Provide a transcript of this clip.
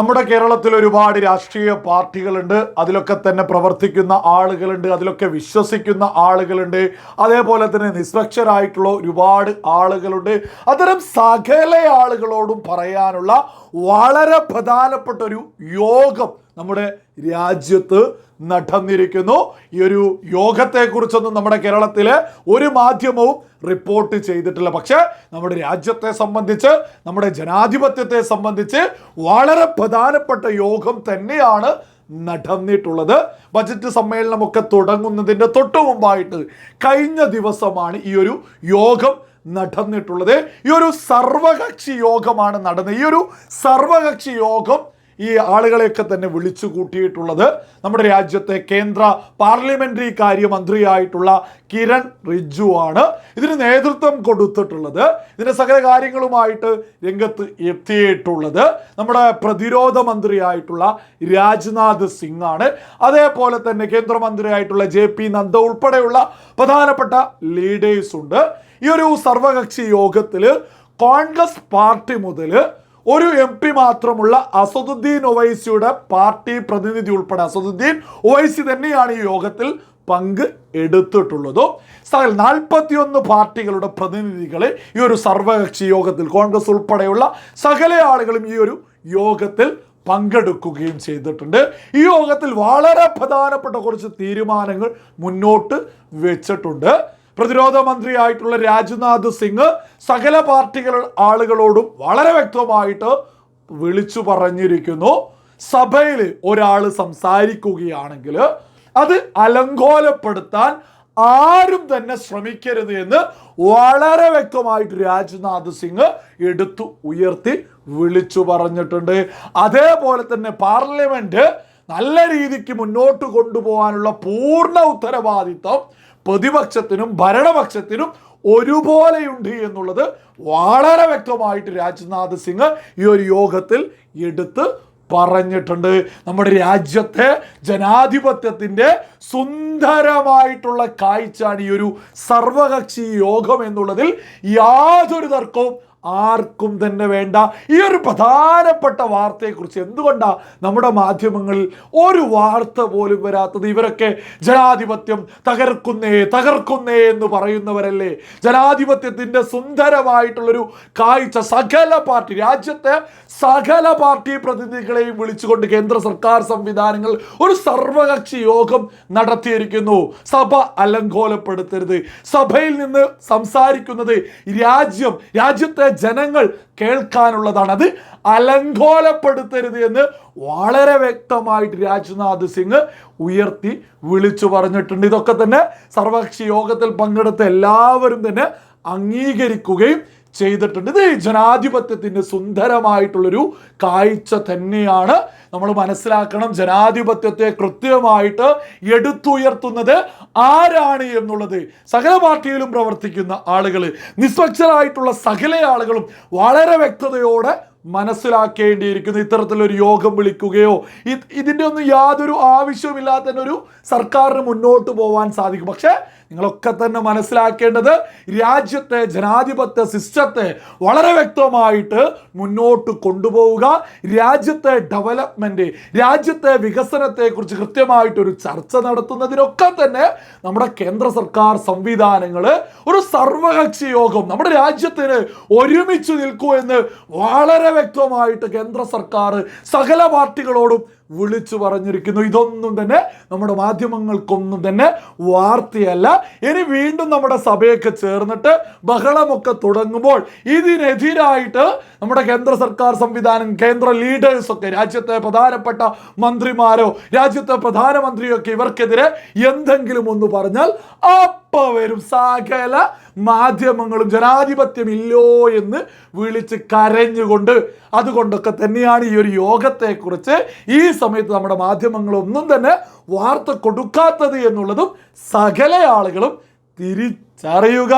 നമ്മുടെ കേരളത്തിൽ ഒരുപാട് രാഷ്ട്രീയ പാർട്ടികളുണ്ട്. അതിലൊക്കെ തന്നെ പ്രവർത്തിക്കുന്ന ആളുകളുണ്ട്. അതിലൊക്കെ വിശ്വസിക്കുന്ന ആളുകളുണ്ട്. അതേപോലെ തന്നെ നിഷ്പക്ഷരായിട്ടുള്ള ഒരുപാട് ആളുകളുണ്ട്. അത്തരം സകല ആളുകളോടും പറയാനുള്ള വളരെ പ്രധാനപ്പെട്ട ഒരു യോഗം നമ്മുടെ രാജ്യത്ത് നടന്നിരിക്കുന്നു. ഈ ഒരു യോഗത്തെക്കുറിച്ചൊന്നും നമ്മുടെ കേരളത്തിൽ ഒരു മാധ്യമവും റിപ്പോർട്ട് ചെയ്തിട്ടില്ല. പക്ഷേ നമ്മുടെ രാജ്യത്തെ സംബന്ധിച്ച് നമ്മുടെ ജനാധിപത്യത്തെ സംബന്ധിച്ച് വളരെ പ്രധാനപ്പെട്ട യോഗം തന്നെയാണ് നടന്നിട്ടുള്ളത്. ബജറ്റ് സമ്മേളനമൊക്കെ തുടങ്ങുന്നതിന്റെ തൊട്ടു മുമ്പായിട്ട് കഴിഞ്ഞ ദിവസമാണ് ഈ ഒരു യോഗം നടന്നിട്ടുള്ളത്. ഈ ഒരു സർവകക്ഷി യോഗമാണ് നടന്നത്. ഈ ഒരു സർവകക്ഷി യോഗം ഈ ആളുകളെയൊക്കെ തന്നെ വിളിച്ചു കൂട്ടിയിട്ടുള്ളത് നമ്മുടെ രാജ്യത്തെ കേന്ദ്ര പാർലമെന്ററി കാര്യമന്ത്രിയായിട്ടുള്ള കിരൺ റിജ്ജു ആണ്. ഇതിന് നേതൃത്വം കൊടുത്തിട്ടുള്ളത്. ഇതിന്റെ സകല കാര്യങ്ങളുമായിട്ട് രംഗത്ത് എത്തിയിട്ടുള്ളത് നമ്മുടെ പ്രതിരോധ മന്ത്രിയായിട്ടുള്ള രാജ്നാഥ് സിംഗ് ആണ്. അതേപോലെ തന്നെ കേന്ദ്രമന്ത്രിയായിട്ടുള്ള ജെ പി നദ്ദ ഉൾപ്പെടെയുള്ള പ്രധാനപ്പെട്ട ലീഡേഴ്സ് ഉണ്ട്. ഈ ഒരു സർവകക്ഷി യോഗത്തിൽ കോൺഗ്രസ് പാർട്ടി മുതൽ ഒരു എം പി മാത്രമുള്ള അസദുദ്ദീൻ ഒവൈസിയുടെ പാർട്ടി പ്രതിനിധി ഉൾപ്പെടെ അസദുദ്ദീൻ ഒവൈസി തന്നെയാണ് ഈ യോഗത്തിൽ പങ്ക് എടുത്തിട്ടുള്ളതും. സകൽ നാൽപ്പത്തിയൊന്ന് പാർട്ടികളുടെ പ്രതിനിധികൾ ഈ ഒരു സർവകക്ഷി യോഗത്തിൽ കോൺഗ്രസ് ഉൾപ്പെടെയുള്ള സകല ആളുകളും ഈ ഒരു യോഗത്തിൽ പങ്കെടുക്കുകയും ചെയ്തിട്ടുണ്ട്. ഈ യോഗത്തിൽ വളരെ പ്രധാനപ്പെട്ട കുറച്ച് തീരുമാനങ്ങൾ മുന്നോട്ട് വെച്ചിട്ടുണ്ട്. പ്രതിരോധ മന്ത്രിയായിട്ടുള്ള രാജ്നാഥ് സിംഗ് സകല പാർട്ടികൾ ആളുകളോടും വളരെ വ്യക്തമായിട്ട് വിളിച്ചു പറഞ്ഞിരിക്കുന്നു. സഭയിൽ ഒരാൾ സംസാരിക്കുകയാണെങ്കിൽ അത് അലങ്കോലപ്പെടുത്താൻ ആരും തന്നെ ശ്രമിക്കരുത് എന്ന് വളരെ വ്യക്തമായിട്ട് രാജ്നാഥ് സിംഗ് എടുത്തു ഉയർത്തി വിളിച്ചു പറഞ്ഞിട്ടുണ്ട്. അതേപോലെ തന്നെ പാർലമെന്റ് നല്ല രീതിക്ക് മുന്നോട്ട് കൊണ്ടുപോകാനുള്ള പൂർണ ഉത്തരവാദിത്വം പ്രതിപക്ഷത്തിനും ഭരണപക്ഷത്തിനും ഒരുപോലെയുണ്ട് എന്നുള്ളത് വളരെ വ്യക്തമായിട്ട് രാജ്നാഥ് സിംഗ് ഈ ഒരു യോഗത്തിൽ എടുത്ത് പറഞ്ഞിട്ടുണ്ട്. നമ്മുടെ രാജ്യത്തെ ജനാധിപത്യത്തിന്റെ സുന്ദരമായിട്ടുള്ള കാഴ്ചയാണ് ഈ ഒരു സർവകക്ഷി യോഗം എന്നുള്ളതിൽ യാതൊരു തർക്കവും ആർക്കും തന്നെ വേണ്ട. ഈ ഒരു പ്രധാനപ്പെട്ട വാർത്തയെക്കുറിച്ച് എന്തുകൊണ്ടാണ് നമ്മുടെ മാധ്യമങ്ങളിൽ ഒരു വാർത്ത പോലും വരാത്തത്? ഇവരൊക്കെ ജനാധിപത്യം തകർക്കുന്നേ തകർക്കുന്നേ എന്ന് പറയുന്നവരല്ലേ? ജനാധിപത്യത്തിന്റെ സുന്ദരമായിട്ടുള്ളൊരു കാഴ്ച സകല പാർട്ടി രാജ്യത്തെ സകല പാർട്ടി പ്രതിനിധികളെയും വിളിച്ചുകൊണ്ട് കേന്ദ്ര സർക്കാർ സംവിധാനങ്ങൾ ഒരു സർവകക്ഷി യോഗം നടത്തിയിരിക്കുന്നു. സഭ അലങ്കോലപ്പെടുത്തരുത്. സഭയിൽ നിന്ന് സംസാരിക്കുന്നത് രാജ്യം രാജ്യത്തെ ജനങ്ങൾ കേൾക്കാനുള്ളതാണ്. അത് അലങ്കോലപ്പെടുത്തരുത് എന്ന് വളരെ വ്യക്തമായിട്ട് രാജ്നാഥ് സിംഗ് ഉയർത്തി വിളിച്ചു പറഞ്ഞിട്ടുണ്ട്. ഇതൊക്കെ തന്നെ സർവകക്ഷി യോഗത്തിൽ പങ്കെടുത്ത എല്ലാവരും തന്നെ അംഗീകരിക്കുകയും ചെയ്തിട്ടുണ്ട്. ഇത് ജനാധിപത്യത്തിന്റെ സുന്ദരമായിട്ടുള്ളൊരു കാഴ്ച തന്നെയാണ് നമ്മൾ മനസ്സിലാക്കണം. ജനാധിപത്യത്തെ കൃത്യമായിട്ട് എടുത്തുയർത്തുന്നത് ആരാണ് എന്നുള്ളത്. സകല പാർട്ടിയിലും പ്രവർത്തിക്കുന്ന ആളുകൾ നിസ്പക്ഷരായിട്ടുള്ള സകല ആളുകളും വളരെ വ്യക്തതയോടെ മനസ്സിലാക്കേണ്ടിയിരിക്കുന്നു. ഇത്തരത്തിലൊരു യോഗം വിളിക്കുകയോ ഇത് ഇതിന്റെ ഒന്നും യാതൊരു ആവശ്യവുമില്ലാത്ത തന്നെ ഒരു സർക്കാരിന് മുന്നോട്ട് പോകാൻ സാധിക്കും. പക്ഷേ നിങ്ങളൊക്കെ തന്നെ മനസ്സിലാക്കേണ്ടത് രാജ്യത്തെ ജനാധിപത്യ സിസ്റ്റത്തെ വളരെ വ്യക്തമായിട്ട് മുന്നോട്ട് കൊണ്ടുപോവുക. രാജ്യത്തെ ഡെവലപ്മെന്റ് രാജ്യത്തെ വികസനത്തെക്കുറിച്ച് കൃത്യമായിട്ടൊരു ചർച്ച നടത്തുന്നതിനൊക്കെ തന്നെ നമ്മുടെ കേന്ദ്ര സർക്കാർ സംവിധാനങ്ങൾ ഒരു സർവകക്ഷി യോഗം നമ്മുടെ രാജ്യത്തിന് ഒരുമിച്ച് നിൽക്കൂ എന്ന് വളരെ വ്യക്തമായിട്ട് കേന്ദ്ര സർക്കാർ സകല പാർട്ടികളോടും വിളിച്ചു പറഞ്ഞിരിക്കുന്നു. ഇതൊന്നും തന്നെ നമ്മുടെ മാധ്യമങ്ങൾക്കൊന്നും തന്നെ വാർത്തയല്ല. ഇനി വീണ്ടും നമ്മുടെ സഭയൊക്കെ ചേർന്നിട്ട് ബഹളമൊക്കെ തുടങ്ങുമ്പോൾ ഇതിനെതിരായിട്ട് നമ്മുടെ കേന്ദ്ര സർക്കാർ സംവിധാനം കേന്ദ്ര ലീഡേഴ്സൊക്കെ രാജ്യത്തെ പ്രധാനപ്പെട്ട മന്ത്രിമാരോ രാജ്യത്തെ പ്രധാനമന്ത്രിയൊക്കെ ഇവർക്കെതിരെ എന്തെങ്കിലും ഒന്ന് പറഞ്ഞാൽ അപ്പ വരും. സകല മാധ്യമങ്ങളും ജനാധിപത്യം ഇല്ലോ എന്ന് വിളിച്ച് കരഞ്ഞുകൊണ്ട് അതുകൊണ്ടൊക്കെ തന്നെയാണ് ഈ ഒരു യോഗത്തെക്കുറിച്ച് ഈ സമയത്ത് നമ്മുടെ മാധ്യമങ്ങളൊന്നും തന്നെ വാർത്ത കൊടുക്കാത്തത് എന്നുള്ളതും സകല ആളുകളും തിരിച്ചറിയുക.